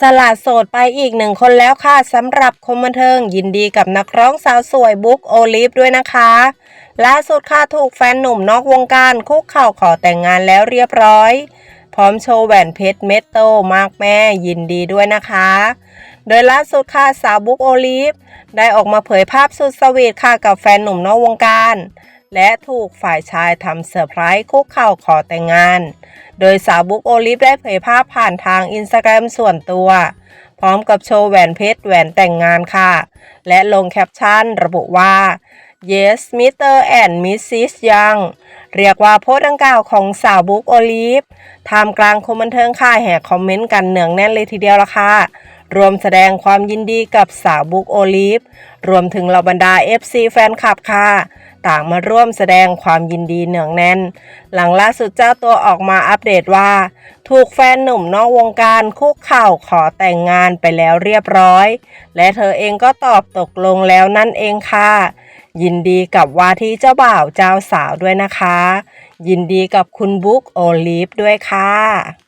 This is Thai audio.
สละโสดไปอีกหนึ่งคนแล้วค่ะสำหรับคมบันเทิง ยินดีกับนักร้องสาวสวยบุ๊กโอลิฟด้วยนะคะล่าสุดค่ะถูกแฟนหนุ่มนอกวงการคุกเข่าขอแต่งงานแล้วเรียบร้อย พร้อมโชว์แหวนเพชรเม็ดโตมากแม่ยินดีด้วยนะคะ โดยล่าสุดค่ะสาวบุ๊กโอลิฟได้ออกมาเผยภาพสุดสวีทค่ะกับแฟนหนุ่มนอกวงการ และถูกฝ่ายชายทำเซอร์ไพรส์คุกเข่าขอแต่งงาน โดยสาวบุ๊กโอลิฟได้เผยภาพผ่านทางอินสตาแกรมส่วนตัว พร้อมกับโชว์แหวนเพชรแหวนแต่งงานค่ะ และลงแคปชั่นระบุว่า Yes Mr. and Mrs. Young เรียกว่าโพสต์ดังกล่าวของสาวบุ๊กโอลิฟท่ามกลางคนบันเทิงค่ายแห่คอมเมนต์กันเนืองแน่นเลยทีเดียวละค่ะรวมแสดงความยินดีกับสาวบุ๊กโอลิฟรวมถึงเหล่าบรรดา FC แฟนคลับค่ะ ต่างมาร่วมแสดงความยินดีเนืองแน่น หลังล่าสุดเจ้าตัวออกมาอัปเดตว่า ถูกแฟนหนุ่มนอกวงการคุกเข่าขอแต่งงานไปแล้วเรียบร้อย และเธอเองก็ตอบตกลงแล้วนั่นเองค่ะ ยินดีกับว่าที่เจ้าบ่าวเจ้าสาวด้วยนะคะ ยินดีกับคุณบุ๊กโอลิฟด้วยค่ะ